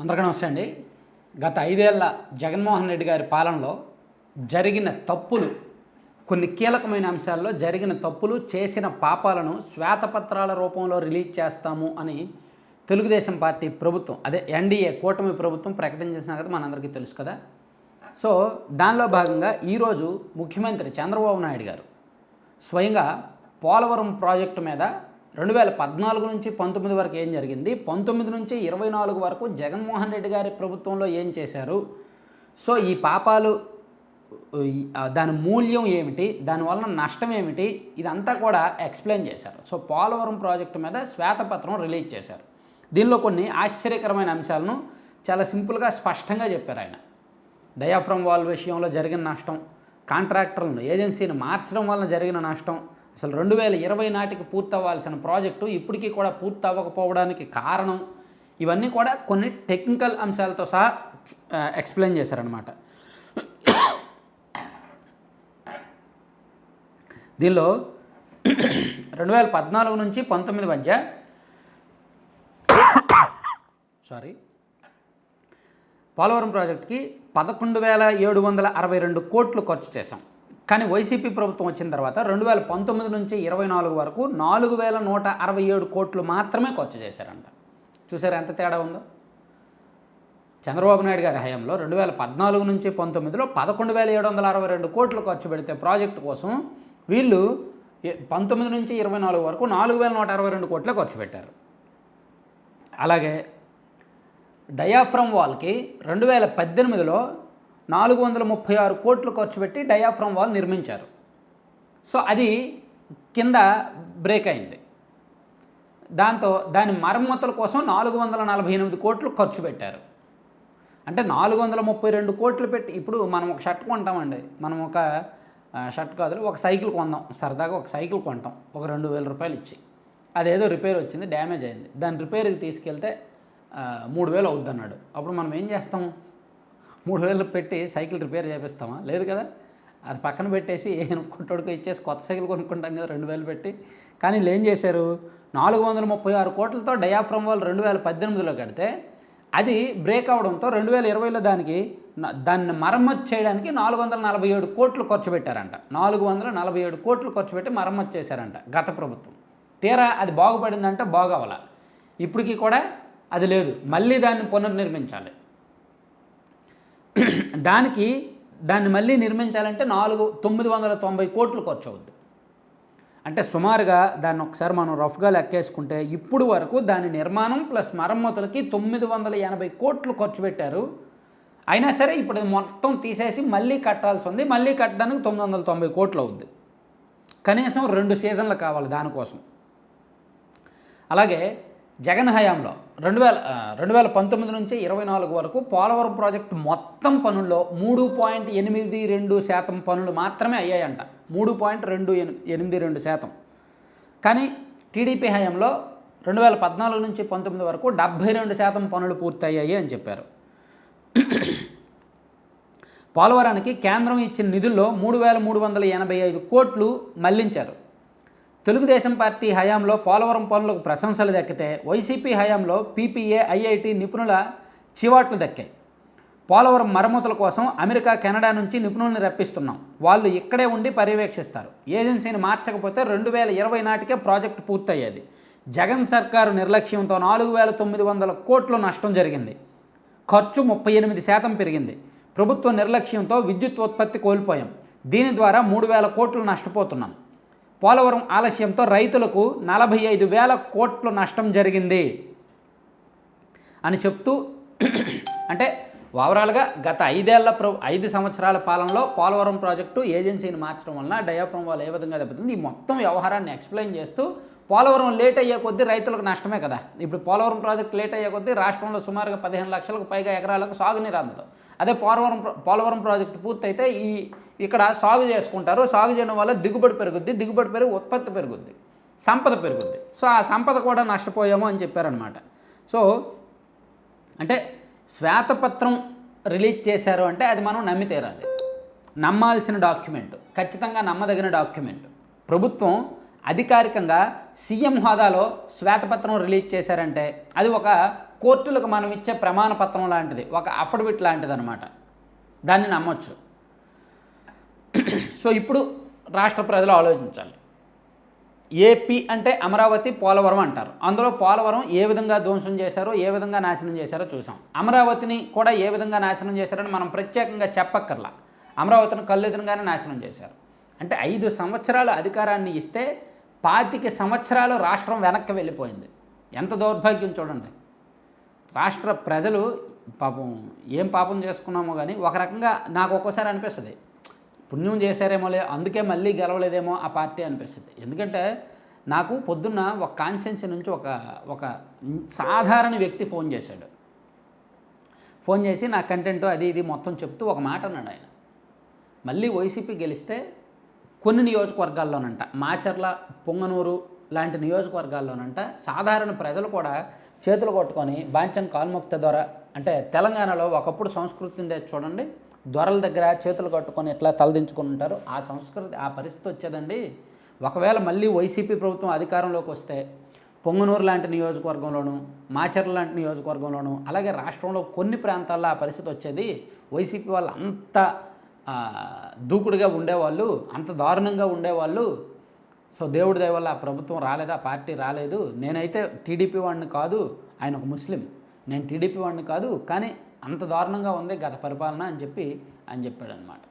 అందరికీ నమస్తే అండి. గత ఐదేళ్ళ జగన్మోహన్ రెడ్డి గారి పాలనలో జరిగిన తప్పులు కొన్ని కీలకమైన అంశాల్లో జరిగిన తప్పులు చేసిన పాపాలను శ్వేతపత్రాల రూపంలో రిలీజ్ చేస్తాము అని తెలుగుదేశం పార్టీ ప్రభుత్వం అదే ఎన్డీఏ కూటమి ప్రభుత్వం ప్రకటన చేసిన కదా మనందరికీ తెలుసు కదా. సో దానిలో భాగంగా ఈరోజు ముఖ్యమంత్రి చంద్రబాబు నాయుడు గారు స్వయంగా పోలవరం ప్రాజెక్టు మీద రెండు వేల పద్నాలుగు నుంచి పంతొమ్మిది వరకు ఏం జరిగింది? పంతొమ్మిది నుంచి ఇరవై నాలుగు వరకు జగన్మోహన్ రెడ్డి గారి ప్రభుత్వంలో ఏం చేశారు? సో ఈ పాపాలు దాని మూల్యం ఏమిటి? దానివల్ల నష్టం ఏమిటి? ఇదంతా కూడా ఎక్స్ప్లెయిన్ చేశారు. సో పోలవరం ప్రాజెక్టు మీద శ్వేతపత్రం రిలీజ్ చేశారు. దీనిలో కొన్ని ఆశ్చర్యకరమైన అంశాలను చాలా సింపుల్గా స్పష్టంగా చెప్పారు ఆయన. డయాఫ్రమ్ వాల్ విషయంలో జరిగిన నష్టం కాంట్రాక్టర్లను ఏజెన్సీని మార్చడం వలన జరిగిన నష్టం అసలు రెండు వేల ఇరవై నాటికి పూర్తవ్వాల్సిన ప్రాజెక్టు ఇప్పటికీ కూడా పూర్తవ్వకపోవడానికి కారణం ఇవన్నీ కూడా కొన్ని టెక్నికల్ అంశాలతో సహా ఎక్స్ప్లెయిన్ చేశారనమాట దీనిలో రెండు వేల పద్నాలుగు నుంచి పంతొమ్మిది మధ్య సారీ పోలవరం ప్రాజెక్టుకి పదకొండు వేల ఏడు వందల అరవై రెండు కోట్లు ఖర్చు చేశాం. కానీ వైసీపీ ప్రభుత్వం వచ్చిన తర్వాత రెండు వేల పంతొమ్మిది నుంచి ఇరవై నాలుగు వరకు నాలుగు వేల నూట అరవై ఏడు కోట్లు మాత్రమే ఖర్చు చేశారంట. చూసారా ఎంత తేడా ఉందో? చంద్రబాబు నాయుడు గారి హయాంలో రెండు వేల పద్నాలుగు నుంచి పంతొమ్మిదిలో పదకొండు వేల ఏడు వందల అరవై రెండు కోట్లు ఖర్చు పెడితే ప్రాజెక్టు కోసం వీళ్ళు పంతొమ్మిది నుంచి ఇరవై నాలుగు వరకు నాలుగు వేల నూట అరవై రెండు కోట్లే ఖర్చు పెట్టారు. అలాగే డయాఫ్రమ్ వాల్కి రెండు వేల పద్దెనిమిదిలో నాలుగు వందల ముప్పై ఆరు కోట్లు ఖర్చు పెట్టి డయాఫ్రమ్ వాల్ నిర్మించారు. సో అది కింద బ్రేక్ అయింది. దాంతో దాని మరమ్మతుల కోసం నాలుగు వందల నలభై ఎనిమిది కోట్లు ఖర్చు పెట్టారు. అంటే నాలుగు వందల ముప్పై రెండు కోట్లు పెట్టి ఇప్పుడు మనం ఒక షర్ట్ కొంటామండి. మనం ఒక షర్ట్ కాదు ఒక సైకిల్ కొందాం. సరదాగా ఒక సైకిల్ కొంటాం. ఒక రెండు వేల రూపాయలు ఇచ్చి. అదేదో రిపేర్ వచ్చింది డ్యామేజ్ అయింది. దాని రిపేర్కి తీసుకెళ్తే మూడు వేలు అవుద్ది అన్నాడు అప్పుడు మనం ఏం చేస్తాము మూడు వేలు పెట్టి సైకిల్ రిపేర్ చేపిస్తామా? లేదు కదా? అది పక్కన పెట్టేసి కొట్టుడికి ఇచ్చేసి కొత్త సైకిల్ కొనుక్కుంటాం కదా రెండు వేలు పెట్టి. కానీ వీళ్ళు ఏం చేశారు? నాలుగు వందల ముప్పై ఆరు కోట్లతో డయాఫ్రమ్ వాళ్ళు రెండు వేల పద్దెనిమిదిలో కడితే అది బ్రేక్ అవడంతో రెండు వేల ఇరవైలో దానికి దాన్ని మరమ్మతు చేయడానికి నాలుగు వందల నలభై ఏడు కోట్లు ఖర్చు పెట్టారంట. నాలుగు వందల నలభై ఏడు కోట్లు ఖర్చు పెట్టి మరమ్మతు చేశారంట గత ప్రభుత్వం. తీరా అది బాగుపడిందంటే బాగవల ఇప్పటికీ కూడా అది లేదు. మళ్ళీ దాన్ని పునర్నిర్మించాలి. దానికి దాన్ని మళ్ళీ నిర్మించాలంటే నాలుగు తొమ్మిది వందల తొంభై కోట్లు ఖర్చు అవుద్ది. అంటే సుమారుగా దాన్ని ఒకసారి మనం రఫ్గా లెక్కేసుకుంటే ఇప్పుడు వరకు దాని నిర్మాణం ప్లస్ మరమ్మతులకి తొమ్మిది వందల ఎనభై కోట్లు ఖర్చు పెట్టారు. అయినా సరే ఇప్పుడు మొత్తం తీసేసి మళ్ళీ కట్టాల్సి ఉంది. మళ్ళీ కట్టడానికి తొమ్మిది వందల తొంభై కోట్లు అవుద్ది. కనీసం రెండు సీజన్లు కావాలి దానికోసం. అలాగే జగన్ హయాంలో రెండు వేల రెండు వేల పంతొమ్మిది నుంచి ఇరవై నాలుగు వరకు పోలవరం ప్రాజెక్టు మొత్తం పనుల్లో మూడు పాయింట్ ఎనిమిది రెండు శాతం పనులు మాత్రమే అయ్యాయంట. మూడు పాయింట్ రెండు ఎనిమిది రెండు శాతం. కానీ టీడీపీ హయాంలో రెండు వేల పద్నాలుగు నుంచి పంతొమ్మిది వరకు డెబ్భై రెండు శాతం పనులు పూర్తయ్యాయి అని చెప్పారు. పోలవరానికి కేంద్రం ఇచ్చిన నిధుల్లో మూడు వేల మూడు వందల ఎనభై ఐదు కోట్లు మళ్ళించారు. తెలుగుదేశం పార్టీ హయాంలో పోలవరం పనులకు ప్రశంసలు దక్కితే వైసీపీ హయాంలో పీపీఏ ఐఐటి నిపుణుల చివాట్లు దక్కాయి. పోలవరం మరమ్మతుల కోసం అమెరికా కెనడా నుంచి నిపుణుల్ని రప్పిస్తున్నాం. వాళ్ళు ఇక్కడే ఉండి పర్యవేక్షిస్తారు. ఏజెన్సీని మార్చకపోతే రెండు వేల ఇరవై నాటికే ప్రాజెక్టు పూర్తయ్యేది. జగన్ సర్కారు నిర్లక్ష్యంతో నాలుగు వేల తొమ్మిది వందల కోట్లు నష్టం జరిగింది. ఖర్చు ముప్పై ఎనిమిది శాతం పెరిగింది. ప్రభుత్వ నిర్లక్ష్యంతో విద్యుత్ ఉత్పత్తి కోల్పోయాం. దీని ద్వారా మూడు వేల కోట్లు నష్టపోతున్నాం. పోలవరం ఆలస్యంతో రైతులకు నలభై ఐదు వేల కోట్లు నష్టం జరిగింది అని చెప్తూ అంటే ఓవరాల్గా గత ఐదేళ్ళ ప్ర ఐదు సంవత్సరాల పాలనలో పోలవరం ప్రాజెక్టు ఏజెన్సీని మార్చడం వలన డయాఫ్రమ్ వాళ్ళు ఏ విధంగా దెబ్బతుంది? ఈ మొత్తం వ్యవహారాన్ని ఎక్స్ప్లెయిన్ చేస్తూ పోలవరం లేట్ అయ్యే కొద్దీ రైతులకు నష్టమే కదా. ఇప్పుడు పోలవరం ప్రాజెక్టు లేట్ అయ్యే కొద్దీ రాష్ట్రంలో సుమారుగా పదిహేను లక్షలకు పైగా ఎకరాలకు సాగునీరు అందదు. అదే పోలవరం పోలవరం ప్రాజెక్టు పూర్తయితే ఈ ఇక్కడ సాగు చేసుకుంటారు. సాగు చేయడం వల్ల దిగుబడి పెరుగుద్ది దిగుబడి పెరిగి ఉత్పత్తి పెరుగుద్ది సంపద పెరుగుద్ది. సో ఆ సంపద కూడా నష్టపోయాము అని చెప్పారనమాట సో అంటే శ్వేతపత్రం రిలీజ్ చేశారు అంటే అది మనం నమ్మి తీరాలి నమ్మాల్సిన డాక్యుమెంట్ ఖచ్చితంగా నమ్మదగిన డాక్యుమెంట్. ప్రభుత్వం అధికారికంగా సీఎం హోదాలో శ్వేతపత్రం రిలీజ్ చేశారంటే అది ఒక కోర్టులకు మనం ఇచ్చే ప్రమాణ పత్రం లాంటిది ఒక అఫిడవిట్ లాంటిది అనమాట దాన్ని నమ్మొచ్చు. సో ఇప్పుడు రాష్ట్ర ప్రజలు ఆలోచించాలి. ఏపీ అంటే అమరావతి పోలవరం అంటారు. అందులో పోలవరం ఏ విధంగా ధ్వంసం చేశారో ఏ విధంగా నాశనం చేశారో చూసాం. అమరావతిని కూడా ఏ విధంగా నాశనం చేశారని మనం ప్రత్యేకంగా చెప్పక్కర్లా. అమరావతిని కళ్ళెదురుగానే నాశనం చేశారు. అంటే ఐదు సంవత్సరాల అధికారాన్ని ఇస్తే పాతిక సంవత్సరాలు రాష్ట్రం వెనక్కి వెళ్ళిపోయింది. ఎంత దౌర్భాగ్యం చూడండి. రాష్ట్ర ప్రజలు పాపం ఏం పాపం చేసుకున్నామో కానీ ఒక రకంగా నాకు ఒక్కోసారి అనిపిస్తుంది. పుణ్యం చేశారేమోలే అందుకే మళ్ళీ గెలవలేదేమో ఆ పార్టీ అనిపిస్తుంది. ఎందుకంటే నాకు పొద్దున్న ఒక కాన్షియన్స్ నుంచి ఒక ఒక సాధారణ వ్యక్తి ఫోన్ చేశాడు. ఫోన్ చేసి నా కంటెంట్ అది ఇది మొత్తం చెప్తూ ఒక మాట అన్నాడు ఆయన. మళ్ళీ వైసీపీ గెలిస్తే కొన్ని నియోజకవర్గాల్లోనంట. మాచర్ల పొంగనూరు లాంటి నియోజకవర్గాల్లోనంట సాధారణ ప్రజలు కూడా చేతులు కొట్టుకొని బాంచం కాల్ముక్త ద్వారా అంటే తెలంగాణలో ఒకప్పుడు సంస్కృతి ఉండేది చూడండి. దొరల దగ్గర చేతులు కట్టుకొని ఎట్లా తలదించుకొని ఉంటారు. ఆ సంస్కృతి ఆ పరిస్థితి వచ్చేదండి. ఒకవేళ మళ్ళీ వైసీపీ ప్రభుత్వం అధికారంలోకి వస్తే పొంగనూరు లాంటి నియోజకవర్గంలోను మాచర్ల లాంటి నియోజకవర్గంలోను అలాగే రాష్ట్రంలో కొన్ని ప్రాంతాల్లో ఆ పరిస్థితి వచ్చేది. వైసీపీ వాళ్ళు అంత దూకుడుగా ఉండేవాళ్ళు అంత దారుణంగా ఉండేవాళ్ళు. సో దేవుడి దయ వల్ల ఆ ప్రభుత్వం రాలేదు? ఆ పార్టీ రాలేదు. నేనైతే టీడీపీ వాడిని కాదు ఆయన ఒక ముస్లిం. నేను టీడీపీ వాడిని కాదు కానీ అంత దారుణంగా ఉంది గత పరిపాలన అని చెప్పి ఆయన చెప్పాడనమాట